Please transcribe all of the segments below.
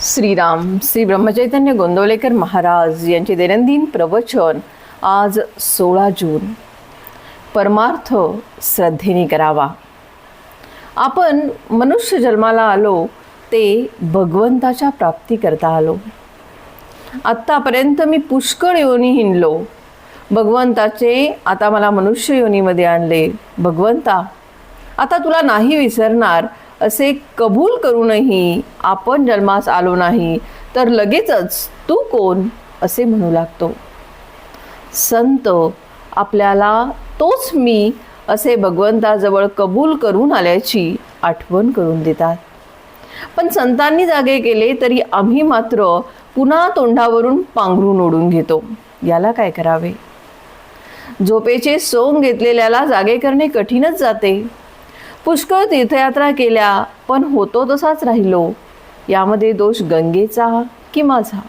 श्रीराम श्री ब्रह्मचैतन्य गोंदवलेकर महाराज यांचे दैनंदिन प्रवचन आज सोळा जून. परमार्थ श्रद्धेने करावा. आपण मनुष्य जन्माला आलो ते भगवंताच्या प्राप्ती करता आलो. आत्तापर्यंत मी पुष्कळ योनी हिंडलो. भगवंताचे आता मला मनुष्य योनीमध्ये आणले. भगवंता आता तुला नाही विसरणार असे कबूल करूनही आपण जन्मास आलो नाही तर लगेचच तू कोण असे म्हणू लागतो. संत आपल्याला तोच मी असे भगवंताजवळ कबूल करून आल्याची आठवण करून देतात. पण संतांनी जागे केले तरी आम्ही मात्र पुन्हा तोंडावरून पांघरून ओढून घेतो. याला काय करावे? झोपेचे सोंग घेतलेल्याला जागे करणे कठीणच जाते. पुष्कळ तीर्थयात्रा केल्या पण होतो तसाच राहिलो. यामध्ये दोष गंगेचा की माझा?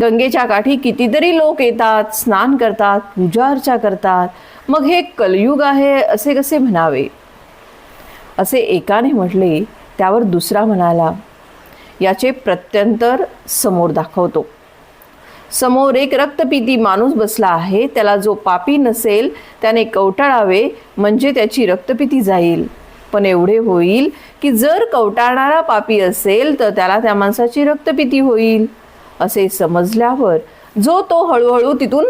गंगेच्या काठी कितीतरी लोक येतात स्नान करतात पूजा अर्चा करतात. मग हे कलयुग आहे असे कसे म्हणावे? असे एकाने म्हटले त्यावर दुसरा म्हणाला याचे प्रत्यंतर समोर दाखवतो. समोर एक रक्तपिती माणूस बसला आहे. त्याला जो पापी नसेल त्याने कवटाळावे म्हणजे त्याची रक्तपिती जाईल. पण एवढे होईल की जर कवटाळणारा पापी असेल तर त्याला त्या माणसाची रक्तपिती होईल. असे समजल्यावर जो तो हळूहळू तिथून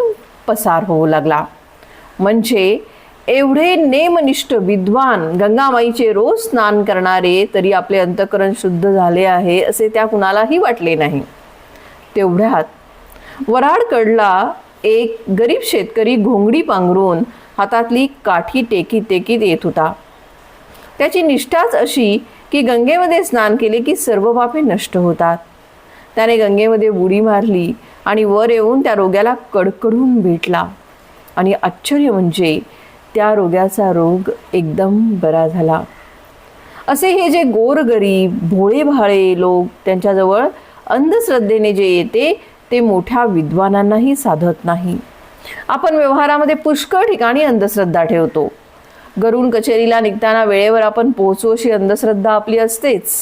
पसार होऊ लागला. म्हणजे एवढे नेमनिष्ठ विद्वान गंगामाईचे रोज स्नान करणारे तरी आपले अंतकरण शुद्ध झाले आहे असे त्या कुणालाही वाटले नाही. तेवढ्यात वराडकडला एक गरीब शेतकरी घोंगडी पांघरून हातातली काठी टेकी टेकीत येत होता. त्याची निष्ठाच अशी की गंगेमध्ये स्नान केले की सर्व पापे नष्ट होतात. त्याने गंगेमध्ये बुडी मारली आणि वर येऊन त्या रोग्याला कडकडून भेटला. आणि आश्चर्य म्हणजे त्या रोग्याचा रोग एकदम बरा झाला. असे हे जे गोरगरीब भोळे भाळे लोक त्यांच्याजवळ अंधश्रद्धेने जे येते ते मोठ्या विद्वानांनाही साधत नाही. आपण व्यवहारामध्ये पुष्कळ ठिकाणी अंधश्रद्धा ठेवतो. घरून कचेरीला निघताना वेळेवर आपण पोहोचू अशी अंधश्रद्धा आपली असतेच.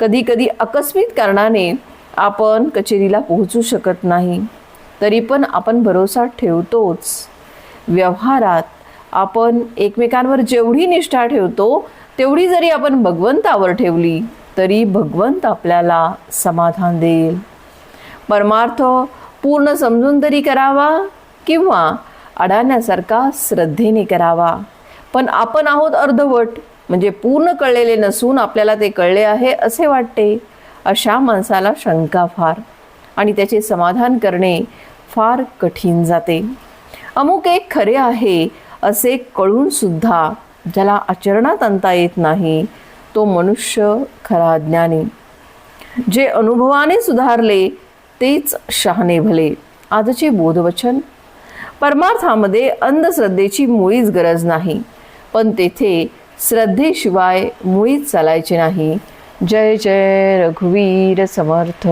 कधी कधी आकस्मिक कारणाने आपण कचेरीला पोहोचू शकत नाही. तरी पण आपण भरोसा ठेवतोच. व्यवहारात आपण एकमेकांवर जेवढी निष्ठा ठेवतो तेवढी जरी आपण भगवंतावर ठेवली तरी भगवंत आपल्याला समाधान देईल. परमार्थ पूर्ण समजून तरी करावा किंवा अडाण्यासारखा श्रद्धेने करावा. पण आपण आहोत अर्धवट म्हणजे पूर्ण कळलेले नसून आपल्याला ते कळले आहे असे वाटते अशा माणसाला शंका फार आणि त्याचे समाधान करणे फार कठीण जाते. अमुक एक खरे आहे असे कळून सुद्धा ज्याला आचरणात आणता येत नाही तो मनुष्य खरा ज्ञानी. जे अनुभवाने सुधारले तेच शहाणे भले. आजचे बोधवचन? परमार्थामध्ये अंधश्रद्धेची मुळीच गरज नाही. पण तेथे श्रद्धेशिवाय मुळीच चालायचे नाही. जय जय रघुवीर समर्थ.